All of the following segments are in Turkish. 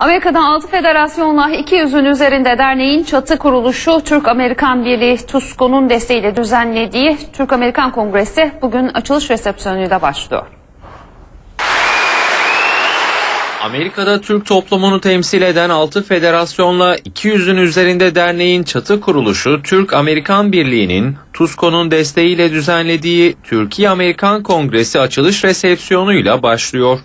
Amerika'da 6 federasyonla 200'ün üzerinde derneğin çatı kuruluşu Türk-Amerikan Birliği TUSKO'nun desteğiyle düzenlediği Türk-Amerikan Kongresi bugün açılış resepsiyonuyla başlıyor. Amerika'da Türk toplumunu temsil eden 6 federasyonla 200'ün üzerinde derneğin çatı kuruluşu Türk-Amerikan Birliği'nin TUSKO'nun desteğiyle düzenlediği Türkiye-Amerikan Kongresi açılış resepsiyonuyla başlıyor.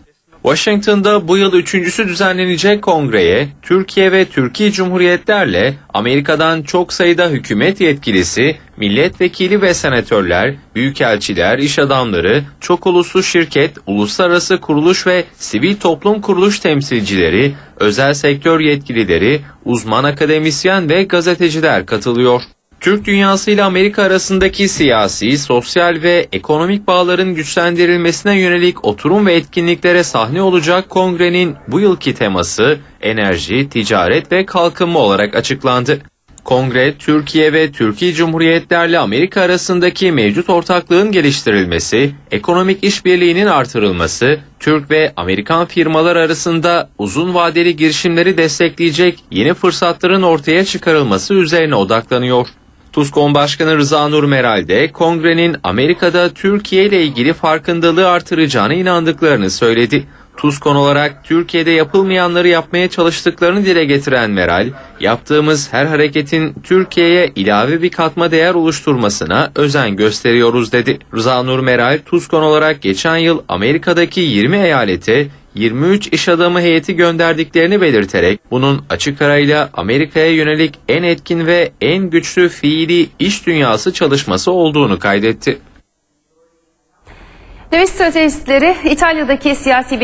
Washington'da bu yıl üçüncüsü düzenlenecek kongreye Türkiye ve Türkiye Cumhuriyetlerle Amerika'dan çok sayıda hükümet yetkilisi, milletvekili ve senatörler, büyükelçiler, iş adamları, çok uluslu şirket, uluslararası kuruluş ve sivil toplum kuruluş temsilcileri, özel sektör yetkilileri, uzman akademisyen ve gazeteciler katılıyor. Türk dünyası ile Amerika arasındaki siyasi, sosyal ve ekonomik bağların güçlendirilmesine yönelik oturum ve etkinliklere sahne olacak kongrenin bu yılki teması enerji, ticaret ve kalkınma olarak açıklandı. Kongre, Türkiye ve Türkiye Cumhuriyetlerle Amerika arasındaki mevcut ortaklığın geliştirilmesi, ekonomik işbirliğinin artırılması, Türk ve Amerikan firmalar arasında uzun vadeli girişimleri destekleyecek yeni fırsatların ortaya çıkarılması üzerine odaklanıyor. TUSKON Başkanı Rıza Nur Meral de kongrenin Amerika'da Türkiye ile ilgili farkındalığı artıracağına inandıklarını söyledi. TUSKON olarak Türkiye'de yapılmayanları yapmaya çalıştıklarını dile getiren Meral, yaptığımız her hareketin Türkiye'ye ilave bir katma değer oluşturmasına özen gösteriyoruz dedi. Rıza Nur Meral, TUSKON olarak geçen yıl Amerika'daki 20 eyalete 23 iş adamı heyeti gönderdiklerini belirterek bunun açık arayla Amerika'ya yönelik en etkin ve en güçlü fiili iş dünyası çalışması olduğunu kaydetti. Döviz stratejistleri İtalya'daki siyasi